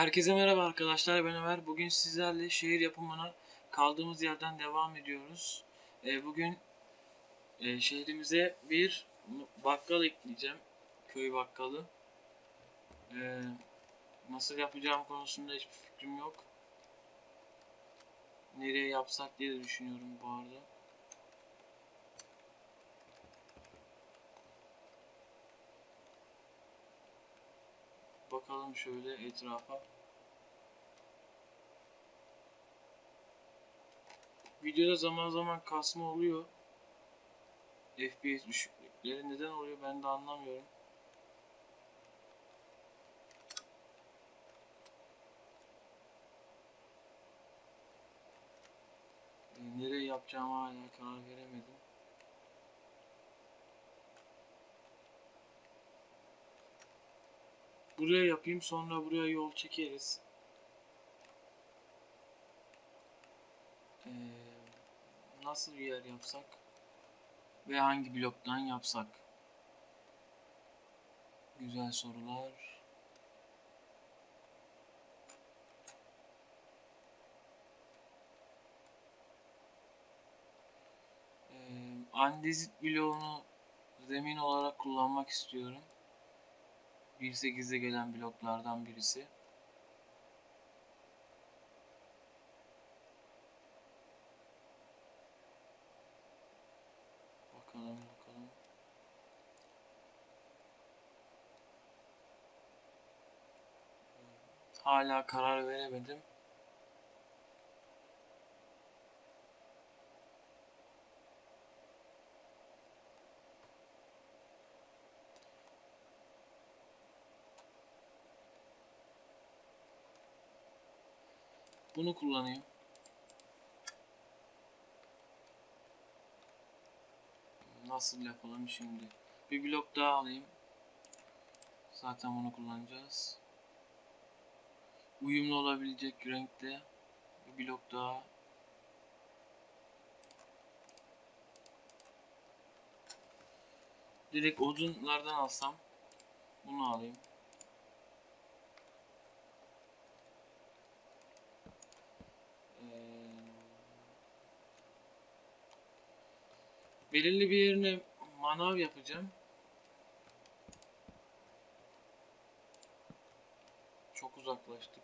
Herkese merhaba arkadaşlar ben Ömer. Bugün sizlerle şehir yapımına kaldığımız yerden devam ediyoruz. Ee, bugün e, şehrimize bir bakkal ekleyeceğim. Köy bakkalı. Ee, nasıl yapacağım konusunda hiçbir fikrim yok. Nereye yapsak diye de düşünüyorum bu arada. Bakalım şöyle etrafa. Videoda zaman zaman kasma oluyor. FPS düşüklükleri neden oluyor ben de anlamıyorum. E, nereye yapacağımı hala karar veremedim. Buraya yapayım sonra buraya yol çekeriz. Ee, nasıl bir yer yapsak ve hangi bloktan yapsak? Güzel sorular. Ee, andezit bloğunu zemin olarak kullanmak istiyorum. 1.8'de gelen bloklardan birisi. Bakalım bakalım. Hala karar veremedim. Bunu kullanayım. Nasıl yapalım şimdi? Bir blok daha alayım. Zaten bunu kullanacağız. Uyumlu olabilecek renkte bir blok daha. Direkt odunlardan alsam bunu alayım. Belirli bir yerine manav yapacağım. Çok uzaklaştık.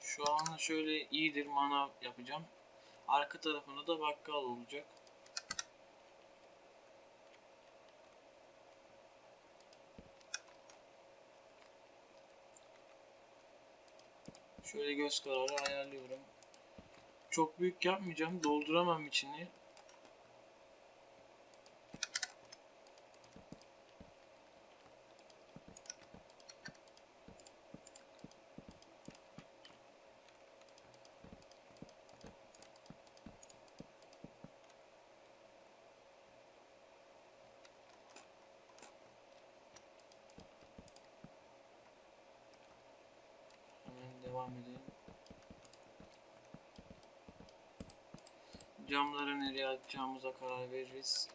Şu an şöyle iyidir manav yapacağım. Arka tarafında da bakkal olacak. Şöyle göz kararı ayarlıyorum. Çok büyük yapmayacağım. Dolduramam içini. Hemen devam edelim. Camları nereye atacağımıza karar veririz.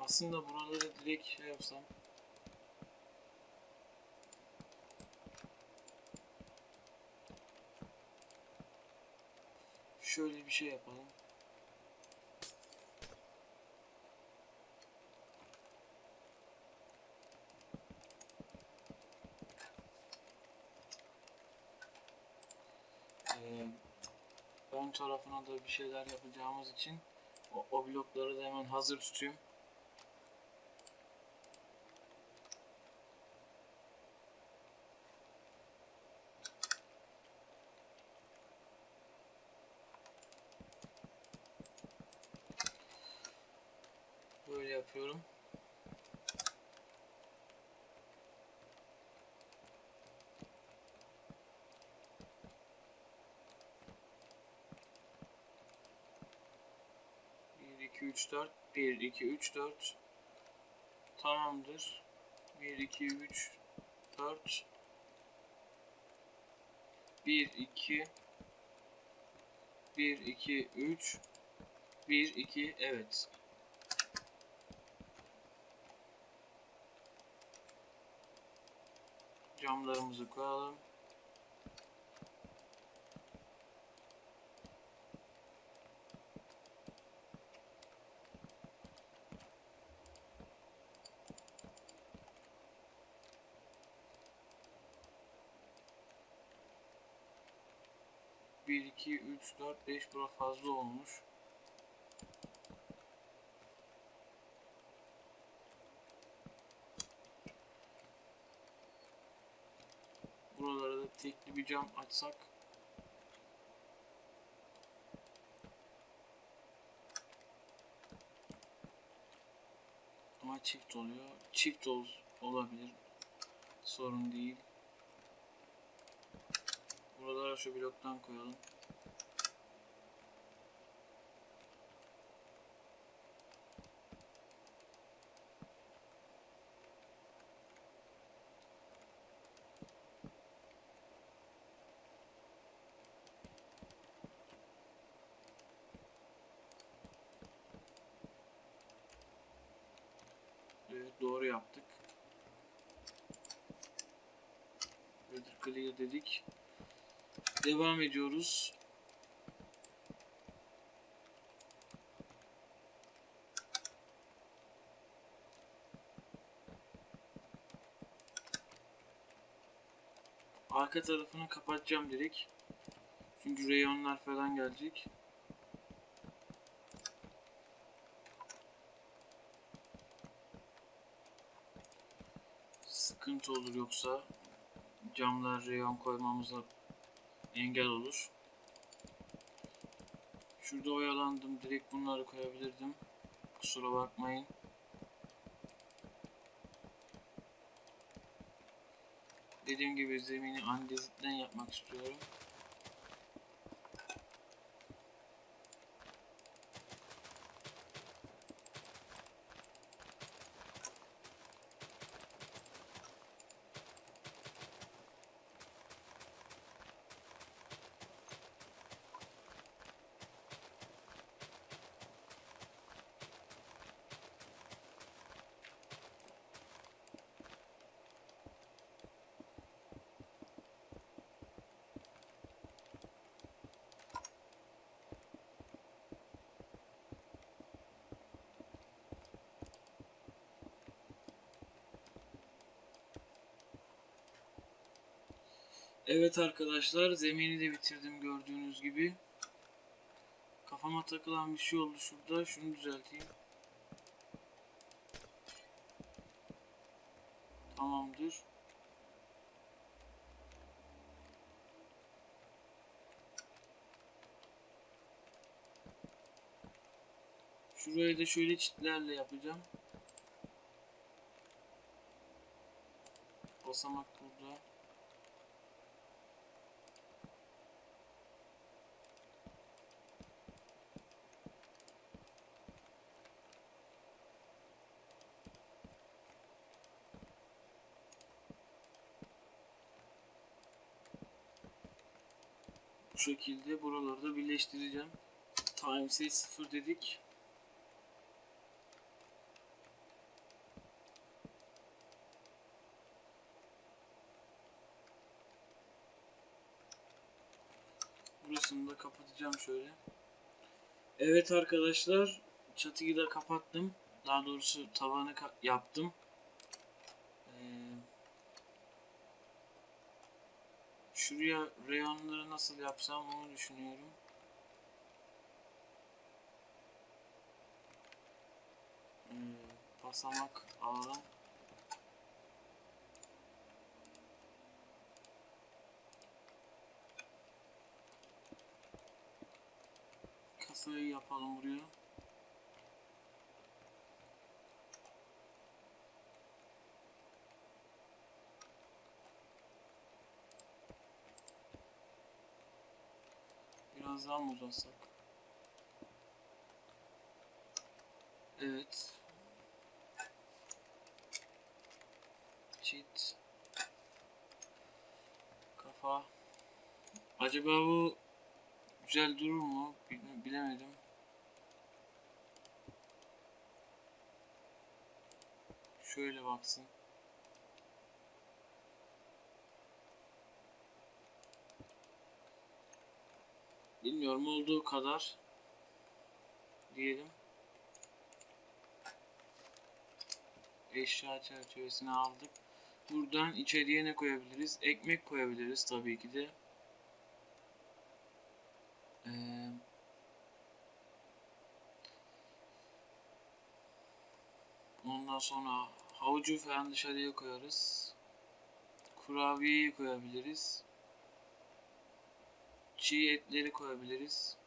Aslında buraları direkt şey yapsam. Şöyle bir şey yapalım. Ee, ön tarafına da bir şeyler yapacağımız için o, o blokları da hemen hazır tutayım. Böyle yapıyorum. Bir, iki, üç, dört. Bir, iki, üç, dört. Tamamdır. Bir, iki, üç, dört. Bir, iki, bir, iki, üç, 1, 2, evet. Camlarımızı koyalım. 4, 5 bura fazla olmuş. Buralara da tekli bir cam açsak. Ama çift oluyor. Çift ol olabilir. Sorun değil. Buralara şu bloktan koyalım. Clear dedik. Devam ediyoruz. Arka tarafını kapatacağım direkt. Çünkü reyonlar falan gelecek. Sıkıntı olur yoksa camlar reyon koymamıza engel olur. Şurada oyalandım. Direkt bunları koyabilirdim. Kusura bakmayın. Dediğim gibi zemini andezitten yapmak istiyorum. Evet arkadaşlar zemini de bitirdim gördüğünüz gibi. Kafama takılan bir şey oldu şurada. Şunu düzelteyim. Tamamdır. Şurayı da şöyle çitlerle yapacağım. Basamak burada. Şekilde buraları da birleştireceğim. Time say 0 dedik. Burasını da kapatacağım şöyle. Evet arkadaşlar çatıyı da kapattım. Daha doğrusu tavanı yaptım. Ee, şuraya reyonları nasıl yapsam onu düşünüyorum. Ee, basamak alalım. Kasayı yapalım buraya. Biraz daha mı uzatsak? Evet. Çit. Kafa. Acaba bu güzel durur mu? Bilemedim. Şöyle baksın. Bilmiyorum olduğu kadar diyelim. Eşya çerçevesini aldık. Buradan içeriye ne koyabiliriz? Ekmek koyabiliriz tabii ki de. Ee, ondan sonra havucu falan dışarıya koyarız. Kurabiyeyi koyabiliriz. Çiğ etleri koyabiliriz.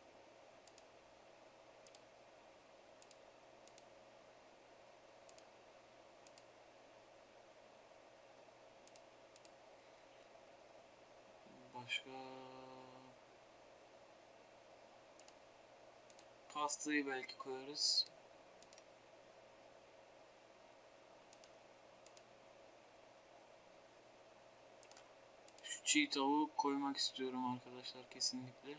Başka pastayı belki koyarız. Şu çiğ tavuğu koymak istiyorum arkadaşlar kesinlikle.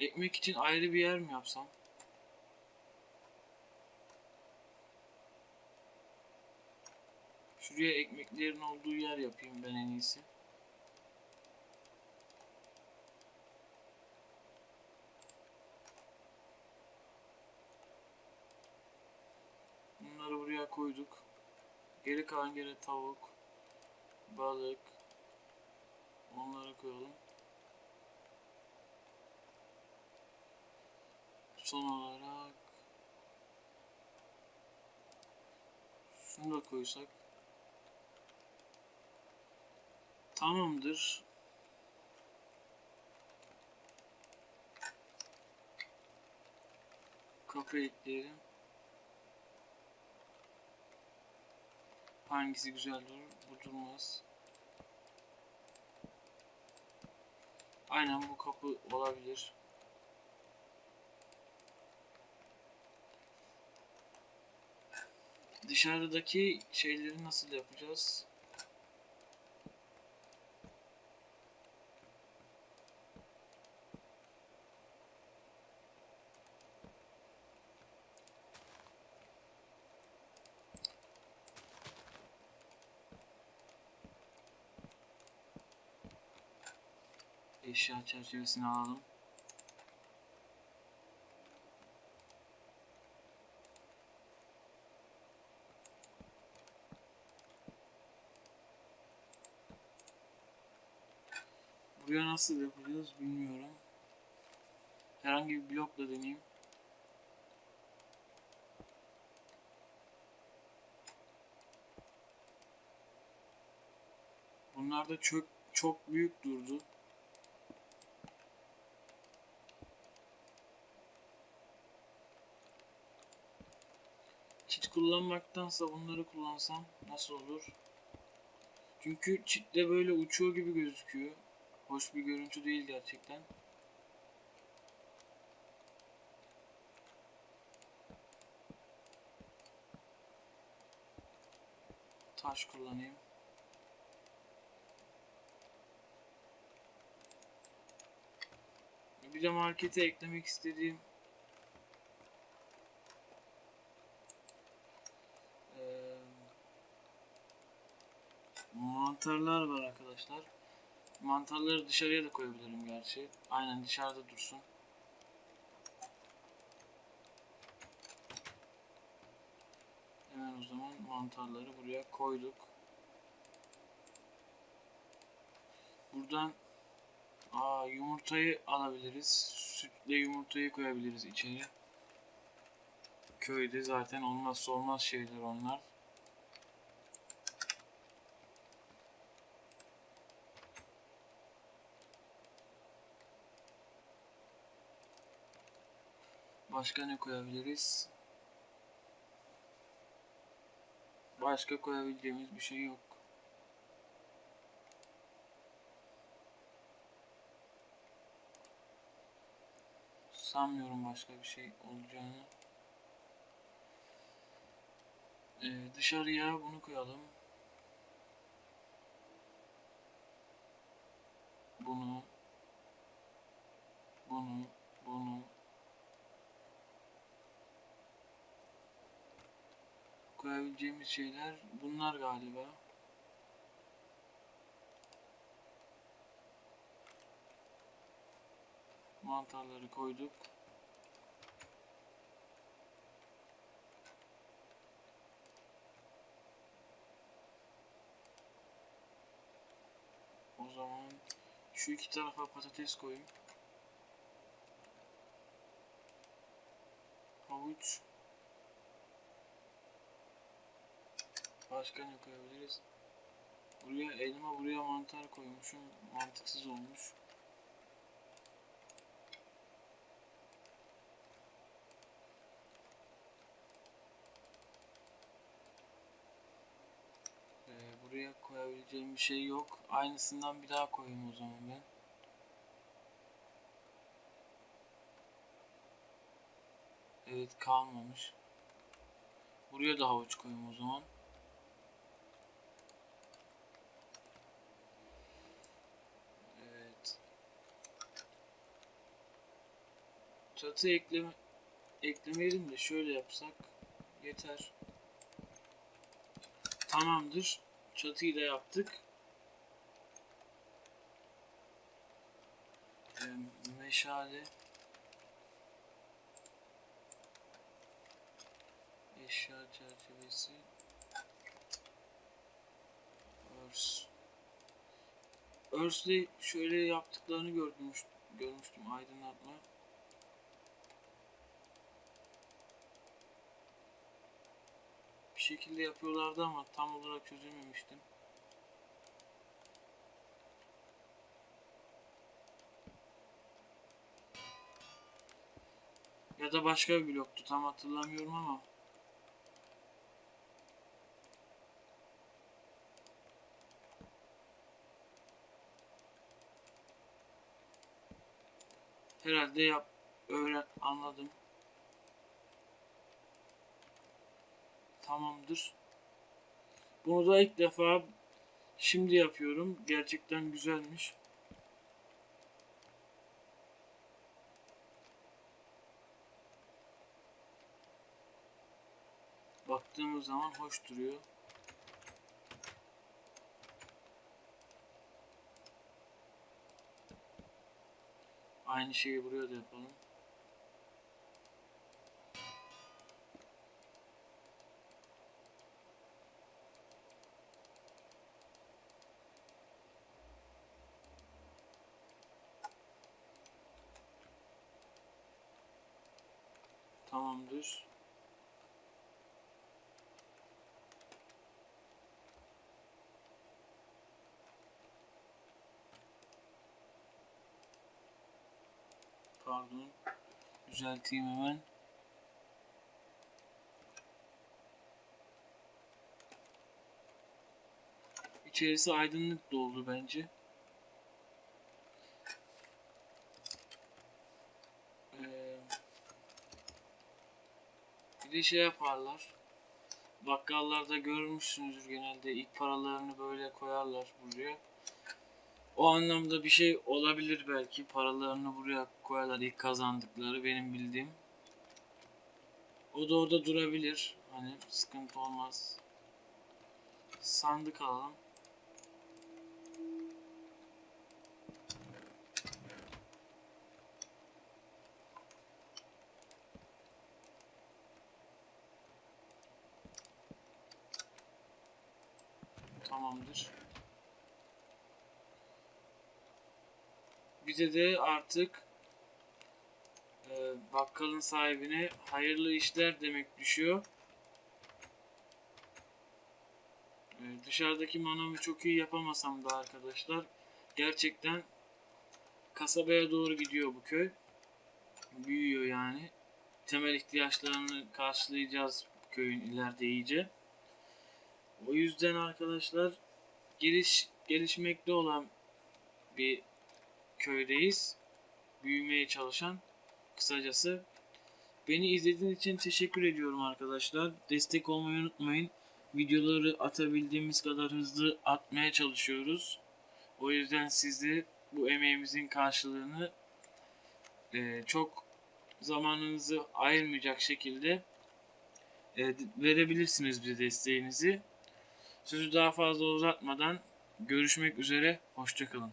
Ekmek için ayrı bir yer mi yapsam? Şuraya ekmeklerin olduğu yer yapayım ben en iyisi. Bunları buraya koyduk. Geri kalan yere tavuk, balık, onları koyalım. Son olarak şunu da koysak tamamdır. Kapı ekleyelim. Hangisi güzel durur? Bu durmaz. Aynen bu kapı olabilir. Dışarıdaki şeyleri nasıl yapacağız? Eşya çerçevesini alalım. Buraya nasıl yapacağız bilmiyorum. Herhangi bir blokla deneyeyim. Bunlar da çok çok büyük durdu. Çit kullanmaktansa bunları kullansam nasıl olur? Çünkü çit de böyle uçuyor gibi gözüküyor. Hoş bir görüntü değil gerçekten. Taş kullanayım. Bir de markete eklemek istediğim mantarlar var arkadaşlar. Mantarları dışarıya da koyabilirim gerçi. Aynen dışarıda dursun. Hemen o zaman mantarları buraya koyduk. Buradan aa, yumurtayı alabiliriz. Sütle yumurtayı koyabiliriz içeri. Köyde zaten olmazsa olmaz şeyler onlar. Başka ne koyabiliriz? Başka koyabileceğimiz bir şey yok. Sanmıyorum başka bir şey olacağını. Ee, dışarıya bunu koyalım. bunu, bunu, bunu. Koyabileceğimiz şeyler bunlar galiba. Mantarları koyduk. O zaman şu iki tarafa patates koyayım. Havuç. Başka ne koyabiliriz? Buraya elma, buraya mantar koymuşum. Mantıksız olmuş. Ee, buraya koyabileceğim bir şey yok. Aynısından bir daha koyayım o zaman ben. Evet kalmamış. Buraya da havuç koyayım o zaman. Evet. Çatı ekleme eklemeyelim de şöyle yapsak yeter. Tamamdır. Çatıyı da yaptık. Meşale eşya çerçevesi örs örsle şöyle yaptıklarını görmüş, görmüştüm aydınlatma şekilde yapıyorlardı ama tam olarak çözememiştim ya da başka bir bloktu tam hatırlamıyorum ama Herhalde yap öğren anladım. Tamamdır. Bunu da ilk defa şimdi yapıyorum. Gerçekten güzelmiş. Baktığımız zaman hoş duruyor. Aynı şeyi buraya da yapalım. Tamamdır. Pardon. Düzelteyim hemen. İçerisi aydınlık doldu bence. Ee, bir de şey yaparlar. Bakkallarda görmüşsünüzdür genelde ilk paralarını böyle koyarlar buraya. O anlamda bir şey olabilir belki. Paralarını buraya koyarlar ilk kazandıkları benim bildiğim. O da orada durabilir. Hani sıkıntı olmaz. Sandık alalım. Tamamdır. Bize de artık e, bakkalın sahibine hayırlı işler demek düşüyor. E, dışarıdaki manavı çok iyi yapamasam da arkadaşlar gerçekten kasabaya doğru gidiyor bu köy. Büyüyor yani. Temel ihtiyaçlarını karşılayacağız köyün ileride iyice. O yüzden arkadaşlar geliş gelişmekte olan bir köydeyiz. Büyümeye çalışan kısacası. Beni izlediğiniz için teşekkür ediyorum arkadaşlar. Destek olmayı unutmayın. Videoları atabildiğimiz kadar hızlı atmaya çalışıyoruz. O yüzden siz de bu emeğimizin karşılığını e, çok zamanınızı ayırmayacak şekilde e, verebilirsiniz bize desteğinizi. Sözü daha fazla uzatmadan görüşmek üzere. Hoşçakalın.